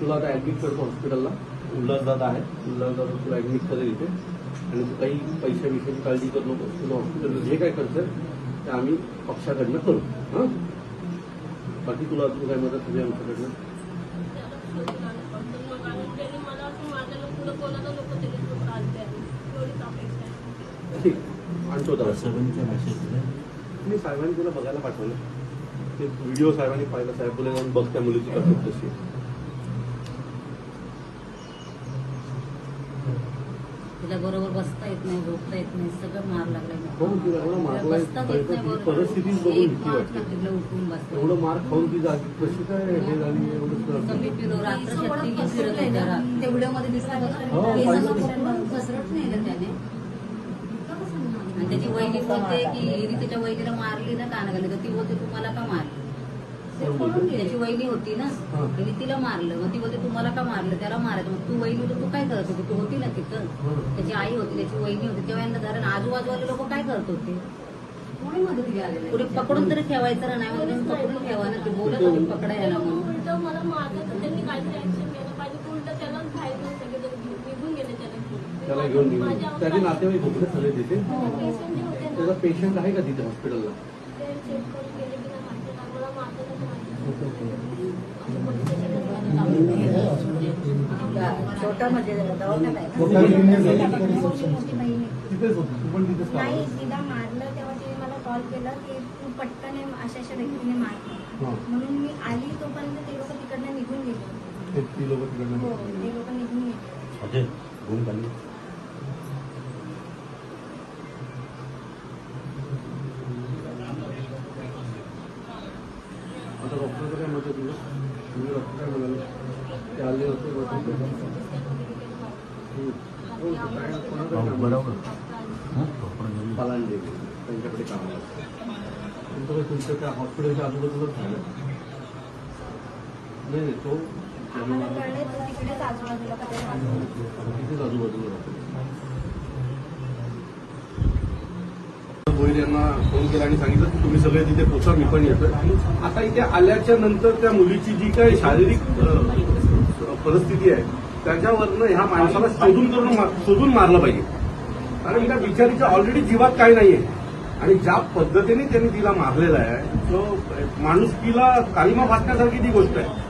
तुला आता ऍडमिट करतो हॉस्पिटलला उल्हासदादा आहे उल्हासदादा तुला ऍडमिट करेल इथे. आणि तू काही पैशा विषयाची काळजी करू नको तुला हॉस्पिटलला जे काय खर्च ते आम्ही पक्षाकडनं करू. हां? बाकी तुला अजून काय मदत हवी आमच्याकडनं? ठीक. आणतो दादा. दिला. मी साहेबांनी तुला बघायला पाठवलं. ते व्हिडिओ साहेबांनी पाहिला. साहेब बोले जाऊन बघ त्या मुलीची तब्येत कशी तिला बरोबर बसता येत नाही झोपता येत नाही सगळं मार लागलाय हो, लागलाय. बसताच येत नाही बरोबर. एक. का तिला उठून बसतो एवढं मार खाऊन ती जागी कशी काय हे झाली एवढं कमी पिलो रात्र शक्ती घेऊन फिरत होत्या रा- तेवढ्या मध्ये दिसला पाहिलं. घसरत नाही ना त्याने आणि त्याची वहिनी बोलते की हिरी त्याच्या वहिनीला मारली ना कानाखाली तर ती बोलते तुम्हाला का मारली त्याची वहिनी होती ना. हा. तिने तिला मारलं. मग ती बोलते तुम्हाला का मारलं? त्याला मारायचं. मग तू वहिनी होती तू काय करत होती? तू होती ना तिथं. हा. त्याची आई होती त्याची वहिनी होती. तेव्हा यांना धरण आजूबाजूवाले लोक काय करत होते? पुढे पकडून तरी ठेवायचं ना नाही तुम्ही पकडून ठेवा ना ते बोलत होते पकडायला म्हणून. उलट मला मारलं तर त्यांनी काहीतरी ऍक्शन घ्यायला पाहिजे उलट त्याला बाहेर घेऊन सगळे जण घेऊन- निघून गेले त्याला घेऊन. त्याला घेऊन गेली. माझ्या त्याचे नातेवाईक होते झाले तिथे? ना. त्याचा पेशंट आहे का तिथे हॉस्पिटलला ते चेक करून गेले की नाही माहिती नाही. मला मारलं तर माहिती असं पोलीस स्टेशनला छोटा म्हणजे दवाखाना नाही तिला मारलं तेव्हा तिने मला कॉल केला की तू पटकन अशा अशा व्यक्तीने मारलं. म्हणून मी आली तोपर्यंत ते लोक तिकडनं निघून गेले. ते लोक हो निघून गेले. डॉक्टरचं काय तुझं तुम्ही डॉक्टर काय म्हणाले ते आले होते बघितले. हम्म. हो, ते काय कोणाकडे हो, काम बरोबर? हा, घरी. पालांडे त्यांच्याकडे काम आहे. तुमचं काय तुमच्या त्या हॉस्पिटलच्या आजूबाजूलाच झालं. नाही नाही तो तिथेच आजूबाजूला गोयल यांना फोन केला आणि सांगितलं की तुम्ही सगळे तिथे पोचा मी पण येतोय. आता इथे आल्याच्यानंतर त्या मुलीची जी काही शारीरिक परिस्थिती आहे त्याच्यावरनं ह्या माणसाला शोधून करून शोधून मारलं पाहिजे. कारण त्या बिचारीच्या ऑलरेडी जीवात काय नाहीये. आणि ज्या पद्धतीने त्यांनी तिला मारलेला आहे तो तिला कालिमा फासण्यासारखी ती गोष्ट आहे.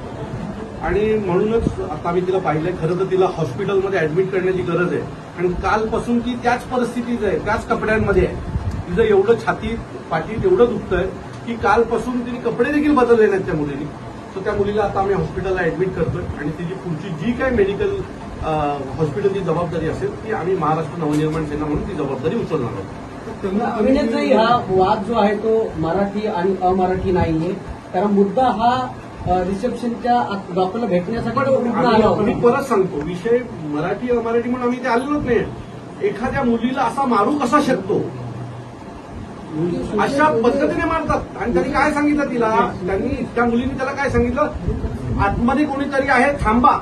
आणि म्हणूनच आता मी तिला पाहिलंय खरं तर तिला हॉस्पिटलमध्ये ऍडमिट करण्याची गरज आहे. आणि कालपासून ती त्याच परिस्थितीत आहे त्याच कपड्यांमध्ये आहे. तिचं एवढं छाती पाठीत एवढं दुखतंय की कालपासून तिने कपडे देखील बदलले नाहीत त्या मुलीने. तर त्या मुलीला आता आम्ही हॉस्पिटलला ऍडमिट करतोय. आणि तिची पुढची जी काही मेडिकल हॉस्पिटलची जबाबदारी असेल ती आम्ही महाराष्ट्र नवनिर्माण सेना म्हणून ती जबाबदारी उचलणार आहोत. अभिनेत्री हा वाद जो आहे तो मराठी आणि अमराठी नाहीये. कारण मुद्दा हा रिसेप्शनच्या डॉक्टरला भेटण्यासाठी मी परत सांगतो विषय मराठी अमराठी म्हणून आम्ही ते आलेलोच नाही एखाद्या मुलीला असा मारू कसा शकतो? अशा पद्धतीने मारतात आणि त्यांनी काय सांगितलं तिला? त्यांनी त्या मुलीने त्याला काय सांगितलं? आतमध्ये कोणीतरी आहे थांबा.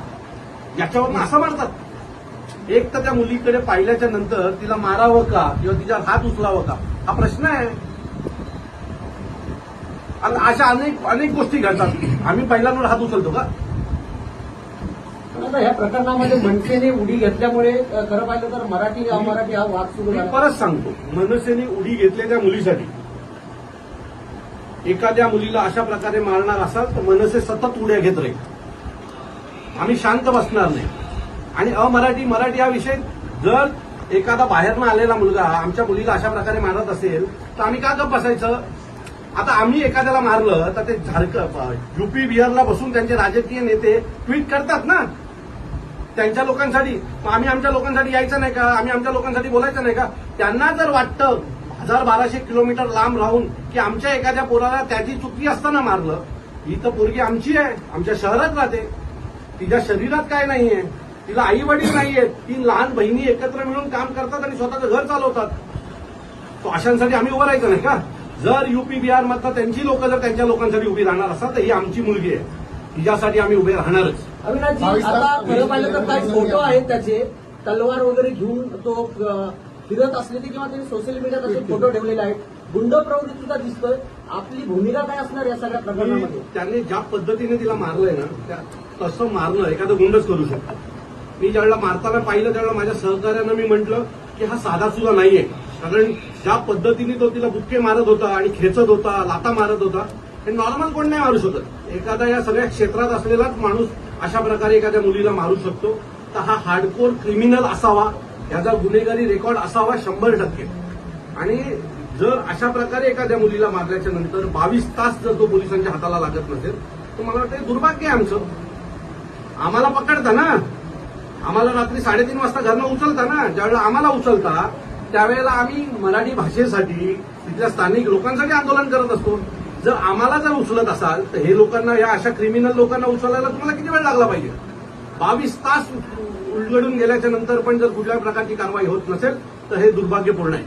याच्यावर असं मारतात एक तर त्या मुलीकडे पाहिल्याच्या नंतर तिला मारावं का? किंवा तिच्या हात उचलावं का? हा प्रश्न आहे. अशा अनेक अनेक गोष्टी घडतात. आम्ही पहिल्यांदा हात उचलतो का? आता ह्या प्रकरणामध्ये मनसेने उडी घेतल्यामुळे खरं पाहिलं तर मराठी अमराठी हा वाद सुरू झाला. परत सांगतो. मनसेने उडी घेतलेल्या मुलीसाठी. एखाद्या मुलीला अशा प्रकारे मारणार असाल तर मनसे सतत उड्या घेत राहील. आम्ही शांत बसणार नाही. आणि अमराठी मराठी हा विषय जर एखादा बाहेरनं आलेला मुलगा आमच्या मुलीला अशा प्रकारे मारत असेल तर आम्ही का गप बसायचं? आता आम्ही एखाद्याला मारलं तर ते झारखंड युपी बिहारला बसून त्यांचे राजकीय नेते ट्विट करतात ना त्यांच्या लोकांसाठी मग आम्ही आमच्या लोकांसाठी यायचं नाही का? आम्ही आमच्या लोकांसाठी बोलायचं नाही का? त्यांना जर वाटतं हजार बाराशे किलोमीटर लांब राहून की आमच्या एखाद्या पोराला त्याची चुकी असताना मारलं ही तर पोरगी आमची आहे आमच्या शहरात राहते. तिच्या शरीरात काय नाहीये तिला आई वडील नाहीयेत तीन लहान बहिणी एकत्र मिळून काम करतात आणि स्वतःचं घर चालवतात. तो अशांसाठी आम्ही उभं राहायचं नाही का? जर युपी बिहार मधनं त्यांची लोक जर त्यांच्या लोकांसाठी उभी राहणार असतात तर ही आमची मुलगी आहे. तिच्यासाठी आम्ही उभे राहणारच. अविनाशजी आता खरं पाहिलं तर काही फोटो आहेत त्याचे. तलवार वगैरे घेऊन तो फिरत असलेले किंवा त्यांनी सोशल मीडियात असे फोटो ठेवलेले आहेत. गुंड प्रवृत्तीचा दिसतोय. आपली भूमिका काय असणार या सगळ्या प्रकरणामध्ये? त्याने ज्या पद्धतीने तिला मारलंय ना त्या तसं मारणं एखादं गुंडच करू शकतो. मी ज्यावेळेला मारताना पाहिलं त्यावेळेला माझ्या सहकार्यानं मी म्हटलं की हा साधा सुद्धा नाहीये. कारण ज्या पद्धतीने तो तिला बुक्के मारत होता आणि खेचत होता लाता मारत होता हे नॉर्मल कोण नाही मारू शकत. एखादा या सगळ्या क्षेत्रात असलेलाच माणूस अशा प्रकारे एखाद्या मुलीला मारू शकतो. तर हा हार्डकोर क्रिमिनल असावा. याचा गुन्हेगारी रेकॉर्ड असावा शंभर टक्के. आणि जर अशा प्रकारे एखाद्या मुलीला मारल्याच्या नंतर बावीस तास जर तो पोलिसांच्या हाताला लागत नसेल तर मला वाटतं दुर्भाग्य आहे आमचं. आम्हाला पकडता ना. आम्हाला रात्री साडेतीन वाजता घरनं उचलता ना. ज्यावेळेला आम्हाला उचलता त्यावेळेला आम्ही मराठी भाषेसाठी तिथल्या स्थानिक लोकांसाठी आंदोलन करत असतो. जर आम्हाला जर उचलत असाल तर हे लोकांना या अशा क्रिमिनल लोकांना उचलायला तुम्हाला किती वेळ लागला पाहिजे? बावीस तास उलगडून गेल्याच्यानंतर पण जर कुठल्याही प्रकारची कारवाई होत नसेल तर हे दुर्भाग्यपूर्ण आहे.